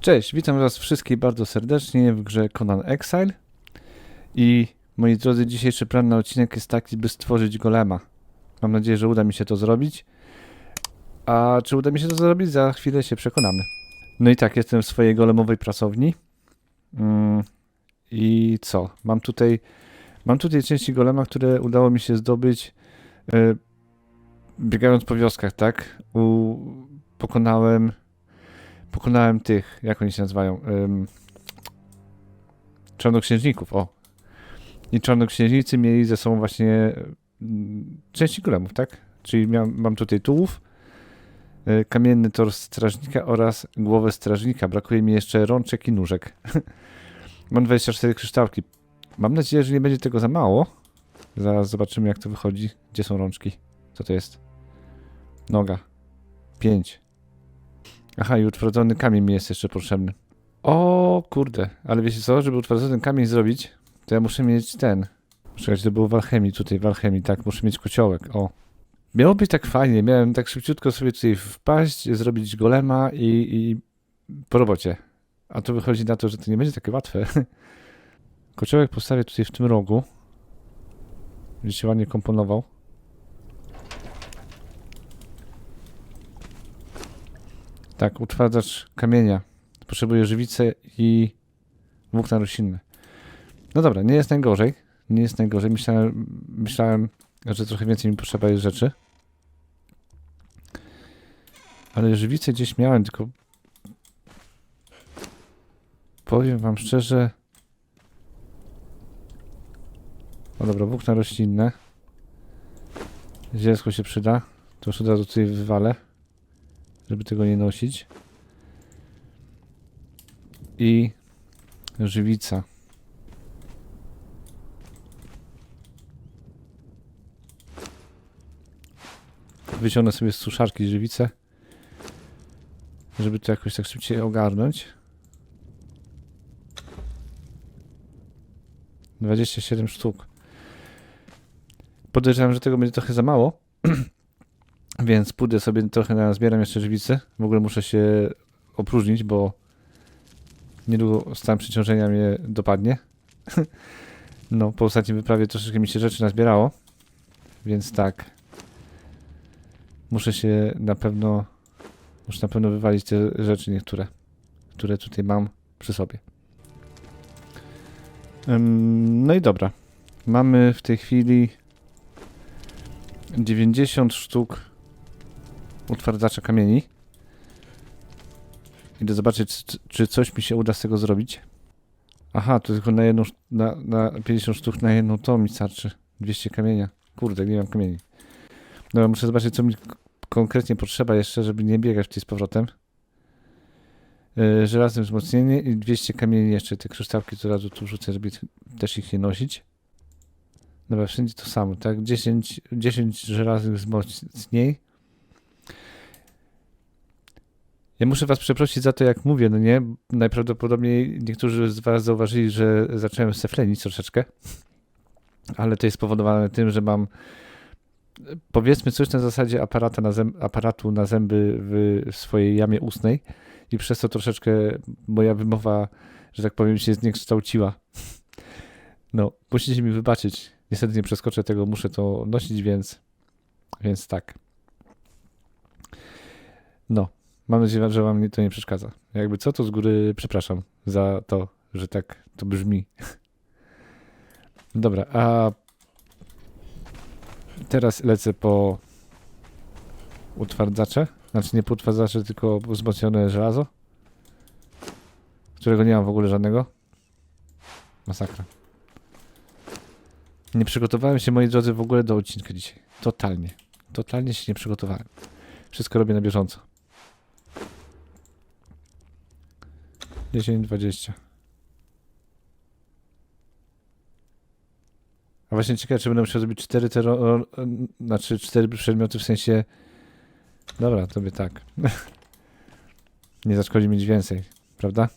Cześć, witam Was wszystkich bardzo serdecznie w grze Conan Exile. I moi drodzy, dzisiejszy plan na odcinek jest taki, by stworzyć golema. Mam nadzieję, że uda mi się to zrobić. A czy uda mi się to zrobić? Za chwilę się przekonamy. No i tak, jestem w swojej golemowej pracowni. Mm, I co? Mam tutaj, mam tutaj części golema, które udało mi się zdobyć e, biegając po wioskach, tak? U, pokonałem pokonałem tych, jak oni się nazywają? Ym, czarnoksiężników, o. I czarnoksiężnicy mieli ze sobą właśnie mm, części golemów, tak? Czyli miał, mam tutaj tułów, y, kamienny tor strażnika oraz głowę strażnika. Brakuje mi jeszcze rączek i nóżek. mam 24 kryształki. Mam nadzieję, że nie będzie tego za mało. Zaraz zobaczymy, jak to wychodzi. Gdzie są rączki? Co to jest? Noga. 5. Aha, i utwardzony kamień mi jest jeszcze potrzebny. O kurde, ale wiecie co, żeby utwardzony kamień zrobić, to ja muszę mieć ten. Czekajcie, to było w alchemii, tutaj w alchemii, tak, muszę mieć kociołek, o. Miało być tak fajnie, miałem tak szybciutko sobie tutaj wpaść, zrobić golema i, i po robocie. A tu wychodzi na to, że to nie będzie takie łatwe. Kociołek postawię tutaj w tym rogu. Widzicie, ładnie komponował. Tak, utwardzacz kamienia. Potrzebuję żywicy i włókna roślinne. No dobra, nie jest najgorzej. Nie jest najgorzej. Myślałem, myślałem że trochę więcej mi potrzeba jest rzeczy. Ale żywicę gdzieś miałem, tylko powiem wam szczerze. No dobra, włókna roślinne. Zielsko się przyda. To już od razu tutaj wywalę żeby tego nie nosić. I żywica. Wyciągnę sobie z suszarki żywicę, żeby to jakoś tak szybciej ogarnąć. 27 sztuk. Podejrzewam, że tego będzie trochę za mało. Więc pójdę sobie trochę zbieram jeszcze żywicy. W ogóle muszę się opróżnić, bo niedługo stan przeciążenia mnie dopadnie. no, po ostatniej wyprawie troszeczkę mi się rzeczy nazbierało. Więc tak. Muszę się na pewno muszę na pewno wywalić te rzeczy niektóre, które tutaj mam przy sobie. No i dobra. Mamy w tej chwili 90 sztuk utwardzacza kamieni. Idę zobaczyć, czy, czy coś mi się uda z tego zrobić. Aha, to tylko na jedną, na, na 50 sztuk na jedną to mi starczy. 200 kamienia. Kurde, nie mam kamieni. Dobra, muszę zobaczyć, co mi konkretnie potrzeba jeszcze, żeby nie biegać tutaj z powrotem. Yy, żelazne wzmocnienie i 200 kamieni jeszcze. Te kryształki to razu tu rzucę, żeby też ich nie nosić. Dobra, wszędzie to samo, tak? 10, 10 żelaznych wzmocnień. Ja muszę was przeprosić za to, jak mówię, no nie? Najprawdopodobniej niektórzy z was zauważyli, że zacząłem seflenić troszeczkę, ale to jest spowodowane tym, że mam powiedzmy coś na zasadzie aparata na zęb, aparatu na zęby w, swojej jamie ustnej i przez to troszeczkę moja wymowa, że tak powiem, się zniekształciła. No, musicie mi wybaczyć. Niestety nie przeskoczę tego, muszę to nosić, więc, więc tak. No, Mam nadzieję, że wam to nie przeszkadza. Jakby co, to z góry przepraszam za to, że tak to brzmi. Dobra, a teraz lecę po utwardzacze. Znaczy nie po utwardzacze, tylko wzmocnione żelazo. Którego nie mam w ogóle żadnego. Masakra. Nie przygotowałem się, moi drodzy, w ogóle do odcinka dzisiaj. Totalnie. Totalnie się nie przygotowałem. Wszystko robię na bieżąco. 10, 20. A właśnie ciekawe, czy będę musiał zrobić 4 te, znaczy 4 przedmioty w sensie... Dobra, tobie tak. Nie zaszkodzi mieć więcej, prawda?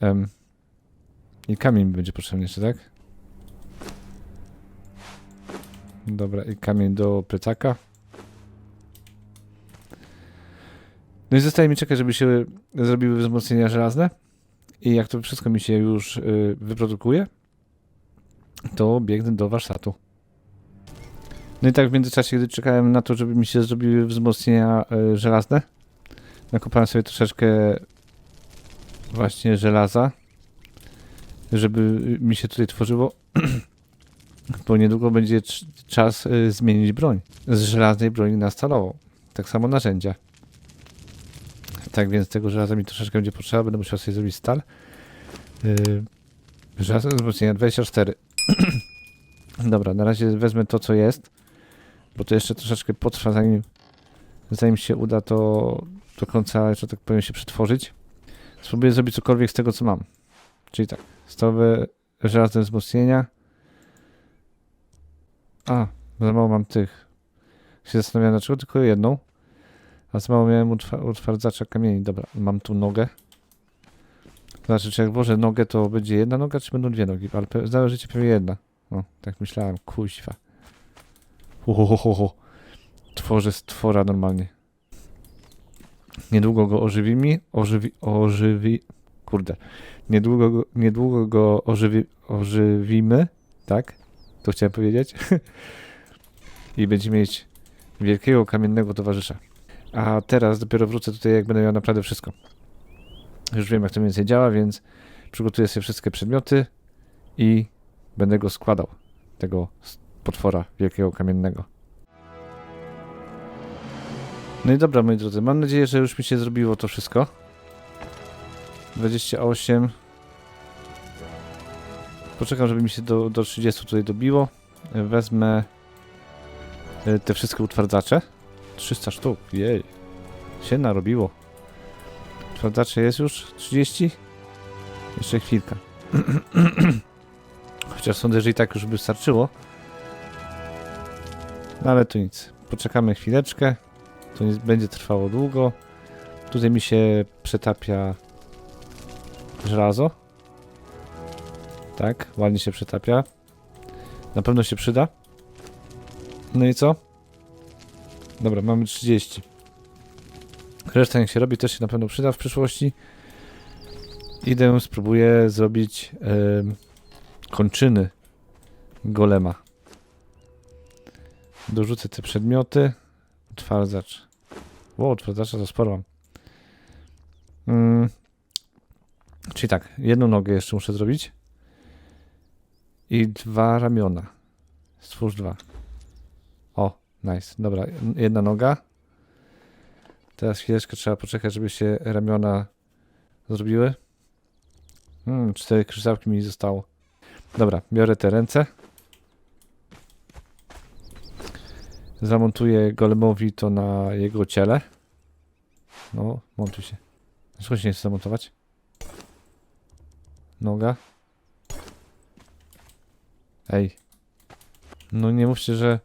Um. I kamień będzie potrzebny jeszcze, tak? Dobra, i kamień do plecaka. No i zostaje mi czekać, żeby się zrobiły wzmocnienia żelazne. I jak to wszystko mi się już y, wyprodukuje, to biegnę do warsztatu. No i tak w międzyczasie, gdy czekałem na to, żeby mi się zrobiły wzmocnienia y, żelazne, nakopałem sobie troszeczkę właśnie żelaza, żeby mi się tutaj tworzyło, bo niedługo będzie cz- czas y, zmienić broń z żelaznej broni na stalową. Tak samo narzędzia. Tak więc tego żelaza mi troszeczkę będzie potrzeba, będę musiał sobie zrobić stal. Yy, żelazo wzmocnienia 24. Dobra, na razie wezmę to, co jest, bo to jeszcze troszeczkę potrwa, zanim, zanim się uda to do końca, że tak powiem, się przetworzyć. Spróbuję zrobić cokolwiek z tego, co mam. Czyli tak, stalowe żelazne wzmocnienia. A, za mało mam tych. Się zastanawiam, dlaczego tylko jedną. A za mało miałem utwa- utwardzacza kamieni. Dobra, mam tu nogę. Znaczy, czy jak włożę nogę, to będzie jedna noga, czy będą dwie nogi? Ale pe- zależy pewnie jedna. O, tak myślałem. Kuźwa. Ho, ho, ho, ho, ho. Tworzę stwora normalnie. Niedługo go ożywimy. Ożywi... Ożywi... Kurde. Niedługo go, niedługo go ożywi, ożywimy. Tak? To chciałem powiedzieć. I będziemy mieć wielkiego kamiennego towarzysza. A teraz dopiero wrócę tutaj, jak będę miał naprawdę wszystko. Już wiem, jak to więcej działa, więc przygotuję sobie wszystkie przedmioty i będę go składał. Tego potwora wielkiego kamiennego. No i dobra, moi drodzy, mam nadzieję, że już mi się zrobiło to wszystko. 28. Poczekam, żeby mi się do, do 30 tutaj dobiło. Wezmę e, te wszystkie utwardzacze. 300 sztuk, jej. Się narobiło. Utwardzacze jest już 30? Jeszcze chwilka. Chociaż sądzę, że i tak już by starczyło. No ale to nic. Poczekamy chwileczkę. To nie będzie trwało długo. Tutaj mi się przetapia żelazo. Tak, ładnie się przetapia. Na pewno się przyda. No i co? Dobra, mamy 30. Reszta jak się robi też się na pewno przyda w przyszłości. Idę, spróbuję zrobić em, kończyny golema. Dorzucę te przedmioty. Utwardzacz. Wow, utwardzacza to sporo mam. Mm. Czyli tak, jedną nogę jeszcze muszę zrobić. I dwa ramiona. Stwórz dwa. Nice. Dobra, jedna noga. Teraz chwileczkę trzeba poczekać, żeby się ramiona zrobiły. Hmm, cztery kryształki mi zostało. Dobra, biorę te ręce. Zamontuję golemowi to na jego ciele. No, montuj się. Dlaczego się nie chce zamontować? Noga. Ej. No nie mówcie, że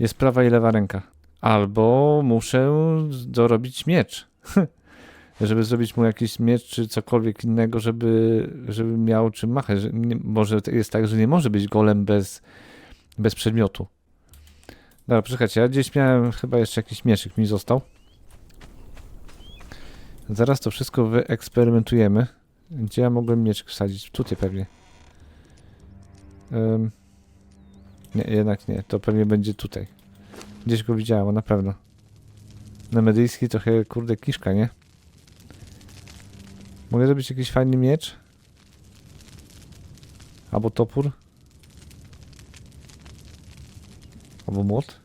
jest prawa i lewa ręka. Albo muszę dorobić miecz. żeby zrobić mu jakiś miecz czy cokolwiek innego, żeby, żeby miał czym machać. Może jest tak, że nie może być golem bez, bez przedmiotu. Dobra, poczekajcie, ja gdzieś miałem chyba jeszcze jakiś mieszyk mi został. Zaraz to wszystko wyeksperymentujemy. Gdzie ja mogłem mieczek wsadzić? Tutaj pewnie. Ym. Nie, jednak nie. To pewnie będzie tutaj. Gdzieś go widziałem, na pewno. Na medyjski trochę, kurde, kiszka, nie? Mogę zrobić jakiś fajny miecz? Albo topór? Albo młot?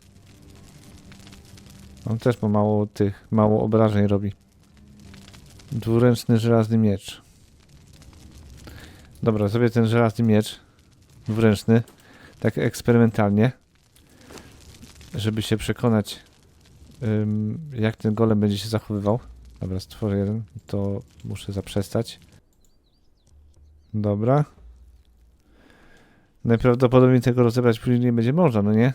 On też ma mało tych, mało obrażeń robi. Dwuręczny żelazny miecz. Dobra, zrobię ten żelazny miecz. Dwuręczny. Tak eksperymentalnie. Żeby się przekonać, jak ten golem będzie się zachowywał. Dobra, stworzę jeden. To muszę zaprzestać. Dobra. Najprawdopodobniej tego rozebrać później nie będzie można, no nie?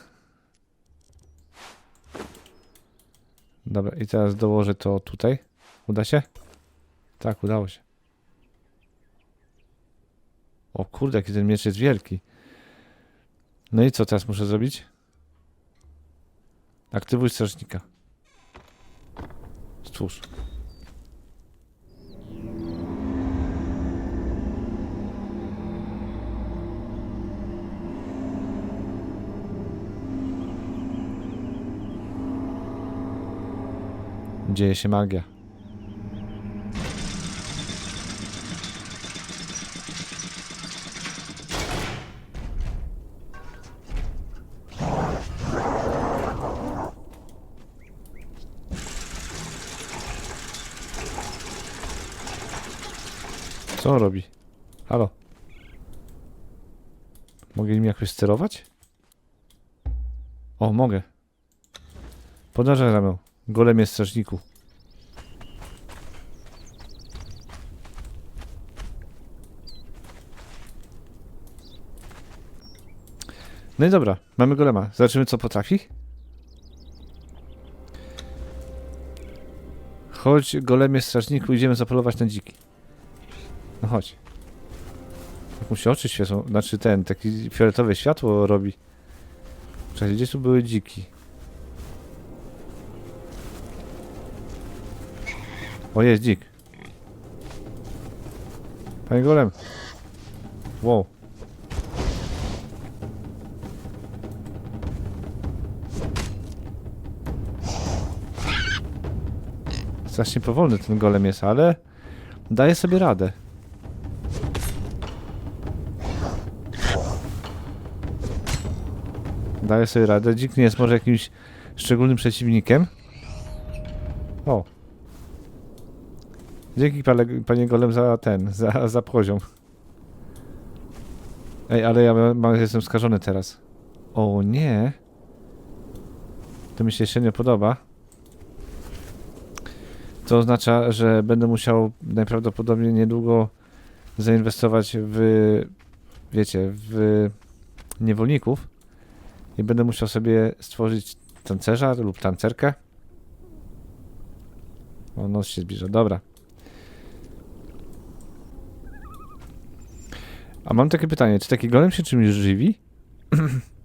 Dobra, i teraz dołożę to tutaj. Uda się? Tak, udało się. O kurde, jaki ten miecz jest wielki. No i co teraz muszę zrobić? Aktywuj strażnika. stwórz. Dzieje się magia. Co on robi? Halo? Mogę nim jakoś sterować? O, mogę. Za mną. Golemie strażniku. No i dobra, mamy golema. Zobaczymy co potrafi. Chodź, golemie strażniku, idziemy zapolować na dziki. No chodź. Jak mu się oczy świecą, znaczy ten, taki fioletowe światło robi. Czekaj, gdzie tu były dziki? O, jest dzik. Panie golem. Wow. Strasznie powolny ten golem jest, ale daje sobie radę. Daje sobie radę. Dzik nie jest może jakimś szczególnym przeciwnikiem. O. Dzięki panie, panie Golem za ten, za, za poziom. Ej, ale ja ma- ma, jestem skażony teraz. O nie. To mi się średnio podoba. To oznacza, że będę musiał najprawdopodobniej niedługo zainwestować w, wiecie, w niewolników i będę musiał sobie stworzyć tancerza lub tancerkę. O, noc się zbliża, dobra. A mam takie pytanie, czy taki golem się czymś żywi?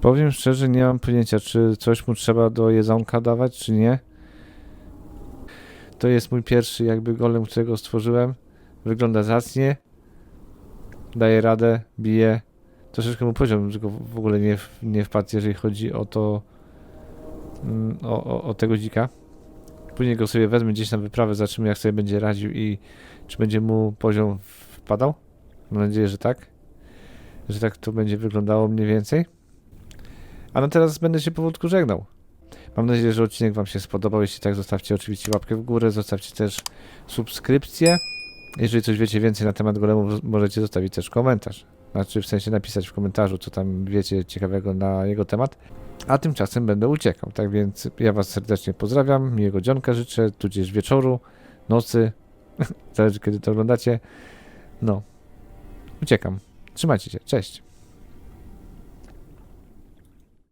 Powiem szczerze, nie mam pojęcia, czy coś mu trzeba do jedzonka dawać, czy nie. To jest mój pierwszy jakby golem, którego stworzyłem. Wygląda zacnie. Daje radę, bije. Troszeczkę mu poziom tylko w ogóle nie, nie wpadł, jeżeli chodzi o to, mm, o, o, o tego dzika. Później go sobie wezmę gdzieś na wyprawę, zobaczymy jak sobie będzie radził i czy będzie mu poziom wpadał. Mam nadzieję, że tak. Że tak to będzie wyglądało mniej więcej. A no teraz będę się powolutku żegnał. Mam nadzieję, że odcinek Wam się spodobał. Jeśli tak, zostawcie oczywiście łapkę w górę, zostawcie też subskrypcję. Jeżeli coś wiecie więcej na temat golemów, możecie zostawić też komentarz. Znaczy w sensie napisać w komentarzu, co tam wiecie ciekawego na jego temat. A tymczasem będę uciekał. Tak więc ja Was serdecznie pozdrawiam. Miłego dzionka życzę, tudzież wieczoru, nocy. Zależy kiedy to oglądacie. No. Uciekam. Trzymajcie się. Cześć.